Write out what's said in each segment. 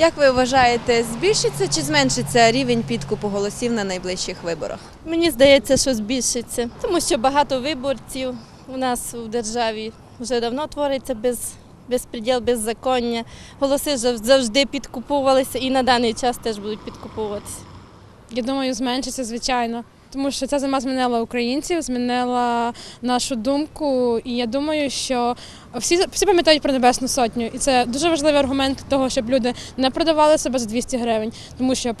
Як ви вважаєте, збільшиться чи зменшиться рівень підкупу голосів на найближчих виборах? Мені здається, що збільшиться, тому що багато виборців у нас в державі вже давно твориться без, безпреділ, беззаконня. Голоси зав- завжди підкуповувалися і на даний час теж будуть підкуповуватися. Я думаю, зменшиться, звичайно. Тому що ця зима змінила українців, змінила нашу думку. І я думаю, що всі, всі пам'ятають про Небесну Сотню. І це дуже важливий аргумент того, щоб люди не продавали себе за 200 гривень. Тому що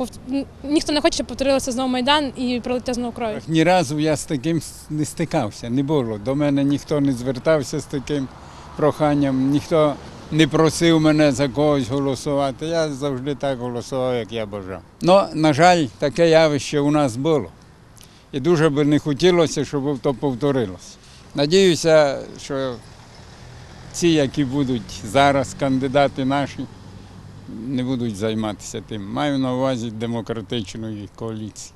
ніхто не хоче, щоб повторилося знову Майдан і пролиття знову крові. Ні разу я з таким не стикався, не було. До мене ніхто не звертався з таким проханням, ніхто не просив мене за когось голосувати. Я завжди так голосував, як я бажав. Ну, на жаль, таке явище у нас було. І дуже би не хотілося, щоб то повторилося. Надіюся, що ці, які будуть зараз кандидати наші, не будуть займатися тим. Маю на увазі демократичної коаліції.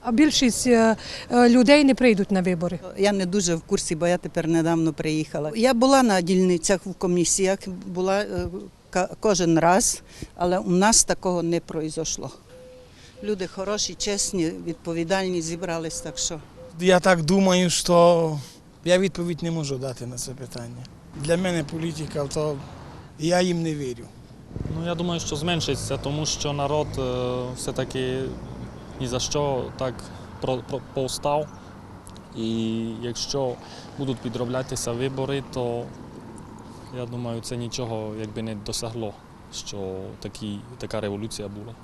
А більшість е, е, людей не прийдуть на вибори. Я не дуже в курсі, бо я тепер недавно приїхала. Я була на дільницях в комісіях, була е, кожен раз, але у нас такого не пройшло. Люди хороші, чесні, відповідальні зібрались, так що. Я так думаю, що я відповідь не можу дати на це питання. Для мене політика, то я їм не вірю. Ну, я думаю, що зменшиться, тому що народ е, все-таки ні за що так повстав. І якщо будуть підроблятися вибори, то я думаю, це нічого якби не досягло, що такі, така революція була.